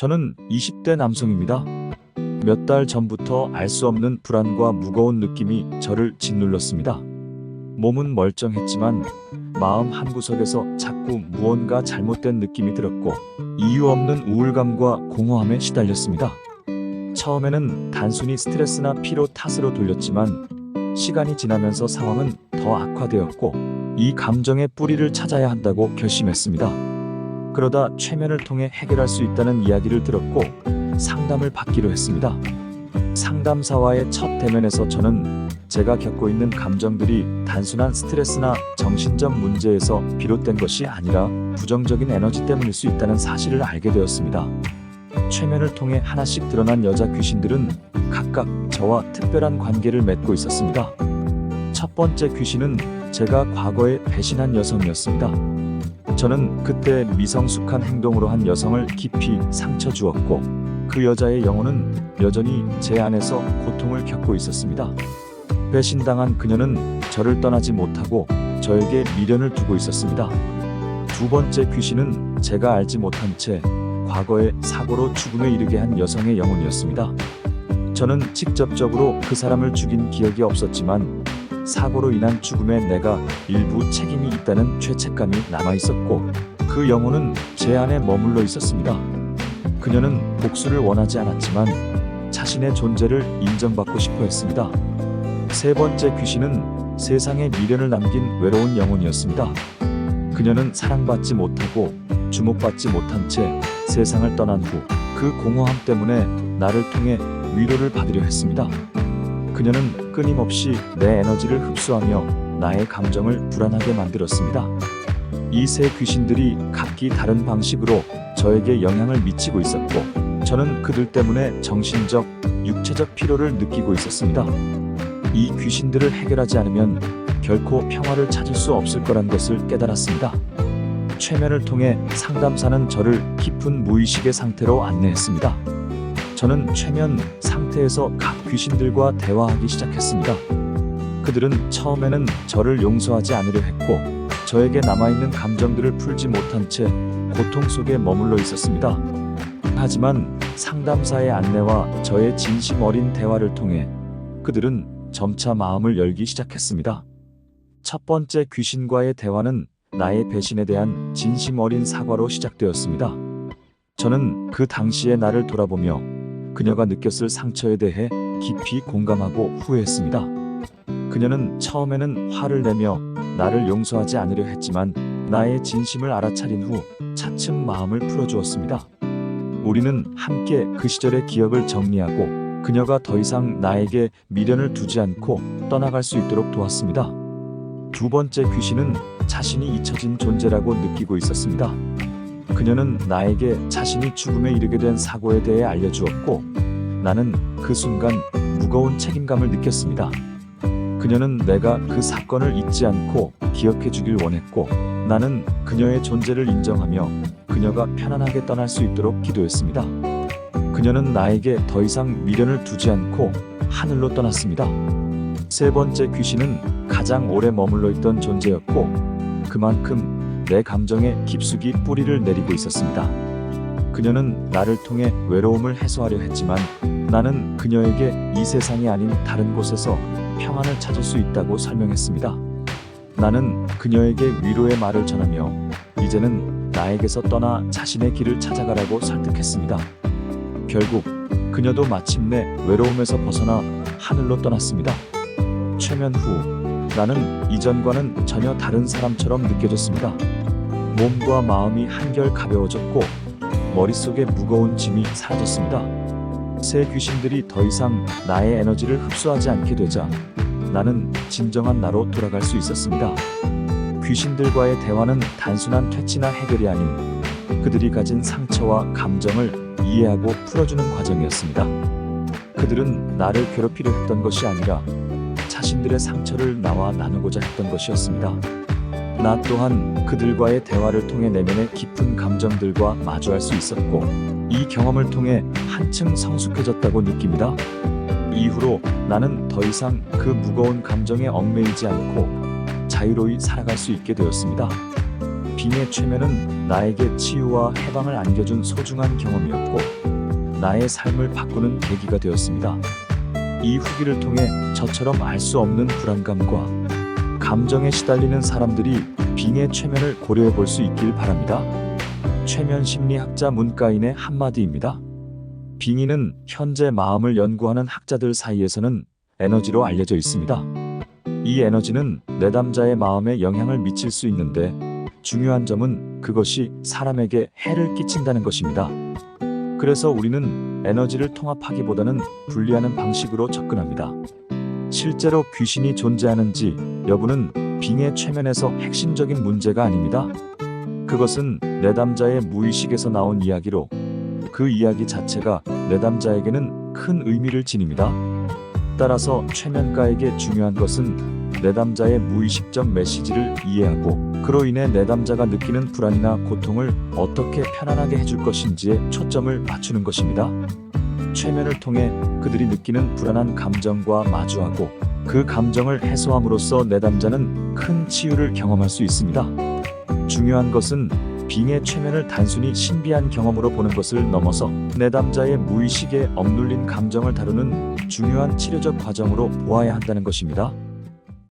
저는 20대 남성입니다. 몇 달 전부터 알 수 없는 불안과 무거운 느낌이 저를 짓눌렀습니다. 몸은 멀쩡했지만 마음 한구석에서 자꾸 무언가 잘못된 느낌이 들었고 이유 없는 우울감과 공허함에 시달렸습니다. 처음에는 단순히 스트레스나 피로 탓으로 돌렸지만 시간이 지나면서 상황은 더 악화되었고 이 감정의 뿌리를 찾아야 한다고 결심했습니다. 그러다 최면을 통해 해결할 수 있다는 이야기를 들었고 상담을 받기로 했습니다. 상담사와의 첫 대면에서 저는 제가 겪고 있는 감정들이 단순한 스트레스나 정신적 문제에서 비롯된 것이 아니라 부정적인 에너지 때문일 수 있다는 사실을 알게 되었습니다. 최면을 통해 하나씩 드러난 여자 귀신들은 각각 저와 특별한 관계를 맺고 있었습니다. 첫 번째 귀신은 제가 과거에 배신한 여성이었습니다. 저는 그때 미성숙한 행동으로 한 여성을 깊이 상처 주었고 그 여자의 영혼은 여전히 제 안에서 고통을 겪고 있었습니다. 배신당한 그녀는 저를 떠나지 못하고 저에게 미련을 두고 있었습니다. 두 번째 귀신은 제가 알지 못한 채 과거의 사고로 죽음에 이르게 한 여성의 영혼이었습니다. 저는 직접적으로 그 사람을 죽인 기억이 없었지만 사고로 인한 죽음에 내가 일부 책임이 있다는 죄책감이 남아 있었고 그 영혼은 제 안에 머물러 있었습니다. 그녀는 복수를 원하지 않았지만 자신의 존재를 인정받고 싶어 했습니다. 세 번째 귀신은 세상에 미련을 남긴 외로운 영혼이었습니다. 그녀는 사랑받지 못하고 주목받지 못한 채 세상을 떠난 후 그 공허함 때문에 나를 통해 위로를 받으려 했습니다. 그녀는 끊임없이 내 에너지를 흡수하며 나의 감정을 불안하게 만들었습니다. 이 세 귀신들이 각기 다른 방식으로 저에게 영향을 미치고 있었고, 저는 그들 때문에 정신적, 육체적 피로를 느끼고 있었습니다. 이 귀신들을 해결하지 않으면 결코 평화를 찾을 수 없을 거란 것을 깨달았습니다. 최면을 통해 상담사는 저를 깊은 무의식의 상태로 안내했습니다. 저는 최면 상태에서 각 귀신들과 대화하기 시작했습니다. 그들은 처음에는 저를 용서하지 않으려 했고, 저에게 남아있는 감정들을 풀지 못한 채 고통 속에 머물러 있었습니다. 하지만 상담사의 안내와 저의 진심 어린 대화를 통해 그들은 점차 마음을 열기 시작했습니다. 첫 번째 귀신과의 대화는 나의 배신에 대한 진심 어린 사과로 시작되었습니다. 저는 그 당시의 나를 돌아보며 그녀가 느꼈을 상처에 대해 깊이 공감하고 후회했습니다. 그녀는 처음에는 화를 내며 나를 용서하지 않으려 했지만 나의 진심을 알아차린 후 차츰 마음을 풀어주었습니다. 우리는 함께 그 시절의 기억을 정리하고 그녀가 더 이상 나에게 미련을 두지 않고 떠나갈 수 있도록 도왔습니다. 두 번째 귀신은 자신이 잊혀진 존재라고 느끼고 있었습니다. 그녀는 나에게 자신이 죽음에 이르게 된 사고에 대해 알려주었고 나는 그 순간 무거운 책임감을 느꼈습니다. 그녀는 내가 그 사건을 잊지 않고 기억해 주길 원했고 나는 그녀의 존재를 인정하며 그녀가 편안하게 떠날 수 있도록 기도했습니다. 그녀는 나에게 더 이상 미련을 두지 않고 하늘로 떠났습니다. 세 번째 귀신은 가장 오래 머물러 있던 존재였고 그만큼 내 감정에 깊숙이 뿌리를 내리고 있었습니다. 그녀는 나를 통해 외로움을 해소하려 했지만 나는 그녀에게 이 세상이 아닌 다른 곳에서 평안을 찾을 수 있다고 설명했습니다. 나는 그녀에게 위로의 말을 전하며 이제는 나에게서 떠나 자신의 길을 찾아가라고 설득했습니다. 결국 그녀도 마침내 외로움에서 벗어나 하늘로 떠났습니다. 최면 후 나는 이전과는 전혀 다른 사람처럼 느껴졌습니다. 몸과 마음이 한결 가벼워졌고 머릿속에 무거운 짐이 사라졌습니다. 새 귀신들이 더 이상 나의 에너지를 흡수하지 않게 되자 나는 진정한 나로 돌아갈 수 있었습니다. 귀신들과의 대화는 단순한 퇴치나 해결이 아닌 그들이 가진 상처와 감정을 이해하고 풀어주는 과정이었습니다. 그들은 나를 괴롭히려 했던 것이 아니라 자신들의 상처를 나와 나누고자 했던 것이었습니다. 나 또한 그들과의 대화를 통해 내면의 깊은 감정들과 마주할 수 있었고 이 경험을 통해 한층 성숙해졌다고 느낍니다. 이후로 나는 더 이상 그 무거운 감정에 얽매이지 않고 자유로이 살아갈 수 있게 되었습니다. 빙의 최면은 나에게 치유와 해방을 안겨준 소중한 경험이었고 나의 삶을 바꾸는 계기가 되었습니다. 이 후기를 통해 저처럼 알 수 없는 불안감과 감정에 시달리는 사람들이 빙의 최면을 고려해 볼 수 있길 바랍니다. 최면 심리학자 문가인의 한마디입니다. 빙의는 현재 마음을 연구하는 학자들 사이에서는 에너지로 알려져 있습니다. 이 에너지는 내담자의 마음에 영향을 미칠 수 있는데 중요한 점은 그것이 사람에게 해를 끼친다는 것입니다. 그래서 우리는 에너지를 통합하기보다는 분리하는 방식으로 접근합니다. 실제로 귀신이 존재하는지 여부는 빙의 최면에서 핵심적인 문제가 아닙니다. 그것은 내담자의 무의식에서 나온 이야기로 그 이야기 자체가 내담자에게는 큰 의미를 지닙니다. 따라서 최면가에게 중요한 것은 내담자의 무의식적 메시지를 이해하고 그로 인해 내담자가 느끼는 불안이나 고통을 어떻게 편안하게 해줄 것인지에 초점을 맞추는 것입니다. 최면을 통해 그들이 느끼는 불안한 감정과 마주하고 그 감정을 해소함으로써 내담자는 큰 치유를 경험할 수 있습니다. 중요한 것은 빙의 최면을 단순히 신비한 경험으로 보는 것을 넘어서 내담자의 무의식에 억눌린 감정을 다루는 중요한 치료적 과정으로 보아야 한다는 것입니다.